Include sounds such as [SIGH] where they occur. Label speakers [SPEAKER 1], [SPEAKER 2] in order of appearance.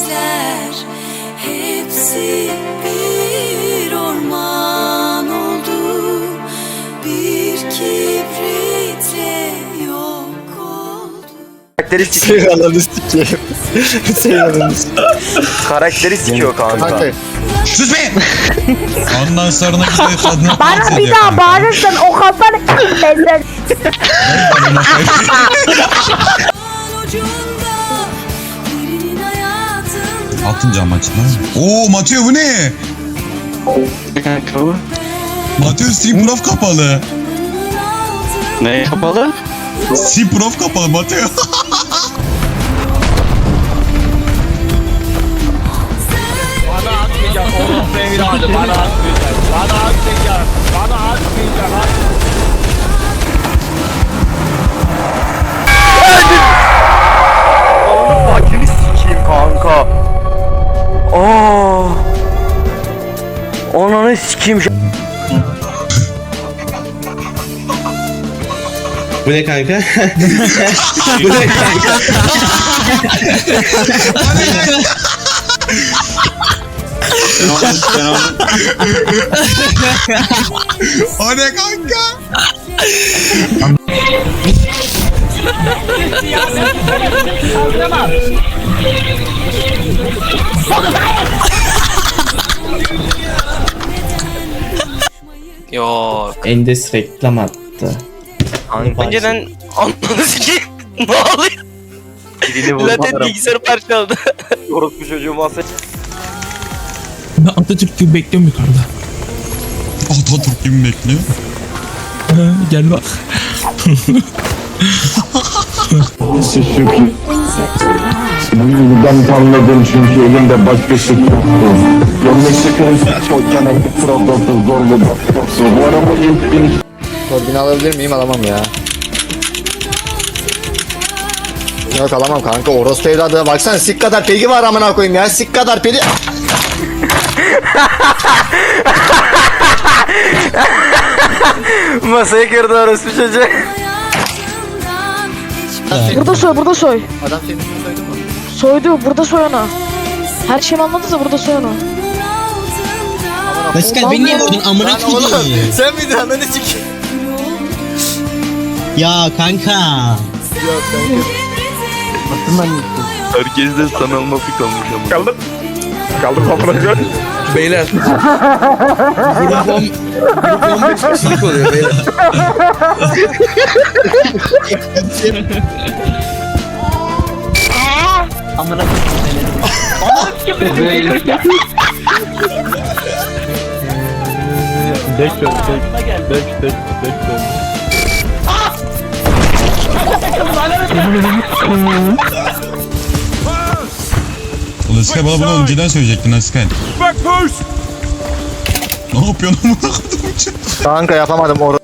[SPEAKER 1] hisler hepsi bir orman oldu bir kibritle yok oldu.
[SPEAKER 2] Karakteri sikiyor.
[SPEAKER 3] Senin ananı sikeyim. Senin [LAUGHS] ananı sikeyim.
[SPEAKER 2] Karakteri sikiyor kanka.
[SPEAKER 4] Sus be! Ondan sonra bir de kadına
[SPEAKER 5] Bana bir daha bağırırsan o kafanı [LAUGHS] ezler. [LAUGHS]
[SPEAKER 4] Altıncı amaç lan. Oo Mateo bu ne? Mateo Steam Prof kapalı.
[SPEAKER 6] Ne kapalı?
[SPEAKER 4] Steam Prof kapalı Mateo. [LAUGHS]
[SPEAKER 2] Fakiri Ananı sikeyim.
[SPEAKER 6] Bu ne kanka? Bu ne kanka?
[SPEAKER 4] o ne kanka? [LAUGHS]
[SPEAKER 7] Yok.
[SPEAKER 6] Endes reklam attı.
[SPEAKER 2] Kanka.
[SPEAKER 7] Önceden anladın ki [LAUGHS] ne oluyor?
[SPEAKER 2] Birini
[SPEAKER 7] Zaten
[SPEAKER 2] vurmalarım.
[SPEAKER 7] bilgisayarı parçaladı. [LAUGHS]
[SPEAKER 2] Orospu çocuğu masaya.
[SPEAKER 8] Ben Atatürk gibi bekliyorum yukarıda.
[SPEAKER 4] Atatürk gibi bekliyor.
[SPEAKER 8] Ha, gel bak.
[SPEAKER 9] Ben anladım çünkü elimde başka şey yoktu. Gömlek sıkıntı çok yanaklı Trabzon'da zorlu bakıyorsun. Bu araba ilk biniş
[SPEAKER 3] Korbini alabilir miyim? Alamam ya. Yok alamam kanka. Orospu evladı. Baksana sik kadar pegi var amına koyayım ya. Sik kadar pegi. [LAUGHS]
[SPEAKER 2] Masaya kırdı orospu çocuğu.
[SPEAKER 1] Hiçbir
[SPEAKER 5] Burada soy burada soy.
[SPEAKER 3] Adam senin üstünü soydu mu?
[SPEAKER 5] Soydu burada soy onu. Her şeyimi anladınız da burada soy onu.
[SPEAKER 10] Pascal beni niye vurdun amına
[SPEAKER 3] Lan oğlum sen miydin ananı sikeyim?
[SPEAKER 10] Ya kanka.
[SPEAKER 3] Yok kanka.
[SPEAKER 7] Herkes de sanalma fik olmuş ama.
[SPEAKER 2] Kaldım. Kaldım gör.
[SPEAKER 10] Beyler. Grup 10 Grup 15 kişilik oluyor beyler. [LAUGHS]
[SPEAKER 4] Ulan Sky bana bunu önceden söyleyecektin ha Sky. Ne yapıyorsun amına koydum
[SPEAKER 3] Kanka yapamadım. Or